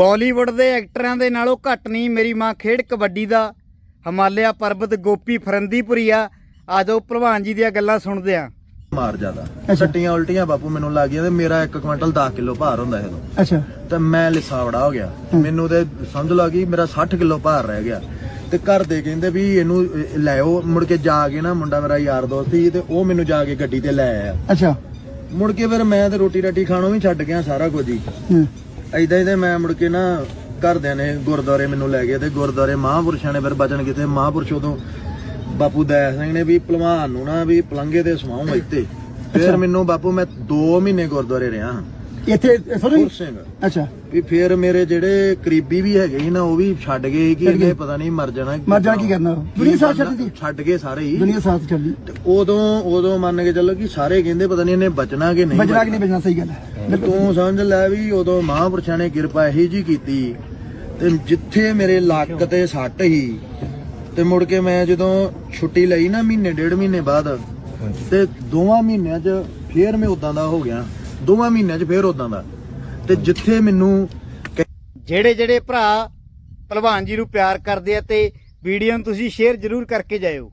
ਬਾਲੀਵੁੱਡ ਦੇ ਐਕਟਰਾਂ ਦੇ ਨਾਲੋਂ ਘੱਟ ਨਹੀਂ ਮੇਰੀ ਮਾਂ ਖੇਡ ਕਬੱਡੀ ਦਾ ਹਿਮਾਲਿਆ ਪਰਬਤ ਗੋਪੀ ਫਰੰਦੀਪੁਰੀ ਆ। ਆਜੋ ਭਲਵਾਨ ਜੀ ਦੀਆਂ ਗੱਲਾਂ ਸੁਣਦੇ ਆ। ਮਾਰ ਜ਼ਿਆਦਾ। ਸੱਟੀਆਂ ਉਲਟੀਆਂ ਬਾਪੂ ਮੈਨੂੰ ਲੱਗ ਗਈਆਂ ਤੇ ਮੇਰਾ 1 ਕੁਇੰਟਲ 10 ਕਿਲੋ ਭਾਰ ਹੁੰਦਾ ਇਹ ਤੋਂ ਅੱਛਾ। ਤੇ ਮੈਂ ਲਿੱਸਾ ਬੜਾ ਹੋ ਗਿਆ। ਮੈਨੂੰ ਤੇ ਸਮਝ ਲਾ ਗਈ ਮੇਰਾ 60 ਕਿਲੋ ਭਾਰ ਰਹਿ ਗਿਆ। ਤੇ ਘਰ ਦੇ ਕਹਿੰਦੇ ਵੀ ਇਹਨੂੰ ਅਹ, ਲੈ ਆਓ। ਮੁੜ ਕੇ ਜਾ ਕੇ ਨਾ ਮੁੰਡਾ ਮੇਰਾ ਯਾਰ ਦੋਸਤ ਸੀ ਤੇ ਉਹ ਮੈਨੂੰ ਜਾ ਕੇ ਗੱਡੀ ਤੇ ਲੈ ਆਇਆ। ਅੱਛਾ। ਮੁੜ ਕੇ ਫਿਰ ਮੈਂ ਤੇ ਰੋਟੀ ਰਾਟੀ ਖਾਣੋਂ ਵੀ ਛੱਡ ਗਿਆ ਸਾਰਾ ਕੁਝ ਹੀ। ਹੂੰ। ਐਦਾਂ ਹੀ ਤੇ ਮੈਂ ਮੁੜ ਕੇ ਨਾ ਘਰਦਿਆਂ ਨੇ ਗੁਰਦੁਆਰੇ ਮੈਨੂੰ ਲੈ ਗਏ ਤੇ ਗੁਰਦੁਆਰੇ ਮਹਾਂਪੁਰਸ਼ਾਂ ਨੇ ਫਿਰ ਬਚਨ ਕੀਤੇ। ਮਹਾਂਪੁਰਸ਼ ਉਦੋਂ ਬਾਪੂ ਦਇਆ ਸਿੰਘ ਨੇ ਵੀ ਭਲਵਾਨ ਨੂੰ ਨਾ ਵੀ ਪਲੰਗੇ ਤੇ ਸਮਾਉਂ ਇੱਥੇ। ਫਿਰ ਮੈਨੂੰ ਬਾਪੂ ਮੈਂ 2 ਮਹੀਨੇ ਗੁਰਦੁਆਰੇ ਰਿਹਾ। ਇੱਥੇ ਸੋਰੀ ਪੁਰ ਸਿੰਘ ਅੱਛਾ। ਵੀ ਫਿਰ ਮੇਰੇ ਜਿਹੜੇ ਕਰੀਬੀ ਵੀ ਹੈਗੇ ਸੀ ਨਾ ਉਹ ਵੀ ਛੱਡ ਗਏ ਕਿ ਇਹਨੇ ਪਤਾ ਨਹੀਂ ਮਰ ਜਾਣਾ ਮਰ ਜਾਣਾ ਕੀ ਕਰਨਾ? ਦੁਨੀਆ ਸਾਥ ਛੱਡ ਦਿੱਤੀ? ਛੱਡ ਗਏ ਸਾਰੇ ਹੀ। ਦੁਨੀਆ ਸਾਥ ਚੱਲੀ ਤੇ ਉਦੋਂ ਉਦੋਂ ਮੰਨ ਕੇ ਚੱਲੋ ਕਿ ਸਾਰੇ ਕਹਿੰਦੇ ਪਤਾ ਨਹੀਂ ਇਹਨੇ ਬਚਣਾ ਕਿ ਨਹੀਂ ਬਜਰਾ ਕਿ ਨਹੀਂ ਬਜਣਾ ਸਹੀ ਗੱਲ ਹੈ। ਤੇ ਤੂੰ ਸਮਝ ਲੈ ਵੀ ਉਦੋਂ ਮਹਾਂਪੁਰਸ਼ਾਂ ਨੇ ਕਿਰਪਾ ਇਹੀ ਜੀ ਕੀਤੀ। ਤੇ ਜਿੱਥੇ ਮੇਰੇ ਲੱਕ ਤੇ ਸੱਟ ਹੀ ਤੇ ਮੁੜ ਕੇ ਮੈਂ ਜਦੋਂ ਛੁੱਟੀ ਲਈ ਨਾ ਮਹੀਨੇ ਡੇਢ ਮਹੀਨੇ ਬਾਅਦ ਤੇ ਦੋਵਾਂ ਮਹੀਨਿਆਂ 'ਚ ਫੇਰ ਮੈਂ ਉਦਾਂ ਦਾ ਹੋ ਗਿਆ। ਦੋਵਾਂ ਮਹੀਨਿਆਂ 'ਚ ਫੇਰ ਉਦਾਂ ਦਾ। ਤੇ ਜਿੱਥੇ ਮੈਨੂੰ ਜਿਹੜੇ ਜਿਹੜੇ ਭਰਾ ਭਲਵਾਨ ਜੀ ਨੂੰ ਪਿਆਰ ਕਰਦੇ ਆ ਤੇ ਵੀਡੀਓ ਨੂੰ ਤੁਸੀਂ ਸ਼ੇਅਰ ਜ਼ਰੂਰ ਕਰਕੇ ਜਾਇਓ।